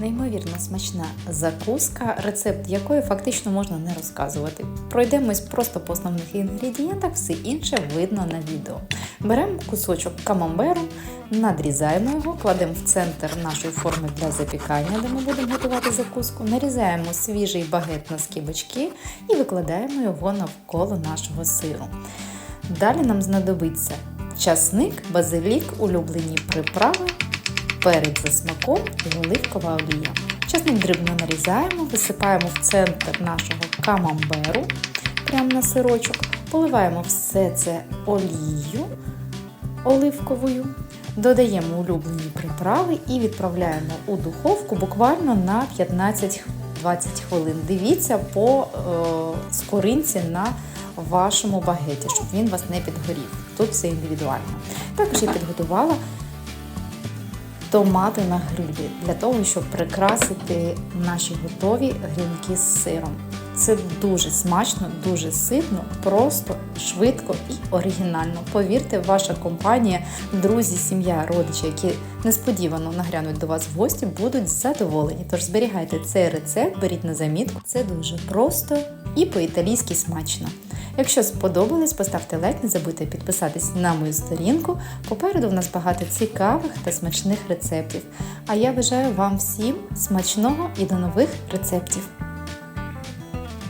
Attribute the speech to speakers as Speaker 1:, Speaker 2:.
Speaker 1: Неймовірно смачна закуска, рецепт якої фактично можна не розказувати. Пройдемось просто по основних інгредієнтах, все інше видно на відео. Беремо кусочок камамберу, надрізаємо його, кладемо в центр нашої форми для запікання, де ми будемо готувати закуску, нарізаємо свіжий багет на скибочки і викладаємо його навколо нашого сиру. Далі нам знадобиться часник, базилік, улюблені приправи, перець за смаком і оливкова олія. Часник дрібно нарізаємо, висипаємо в центр нашого камамберу прямо на сирочок, поливаємо все це олією оливковою, додаємо улюблені приправи і відправляємо у духовку буквально на 15-20 хвилин. Дивіться по е, скоринці на вашому багеті, щоб він вас не підгорів. Тут все індивідуально. Також я підготувала томати на грилі для того, щоб прикрасити наші готові грінки з сиром. Це дуже смачно, дуже ситно, просто, швидко і оригінально. Повірте, ваша компанія, друзі, сім'я, родичі, які несподівано нагрянуть до вас в гості, будуть задоволені. Тож зберігайте цей рецепт, беріть на замітку. Це дуже просто і по-італійськи смачно. Якщо сподобалось, поставте лайк, не забудьте підписатись на мою сторінку. Попереду в нас багато цікавих та смачних рецептів. А я бажаю вам всім смачного і до нових рецептів!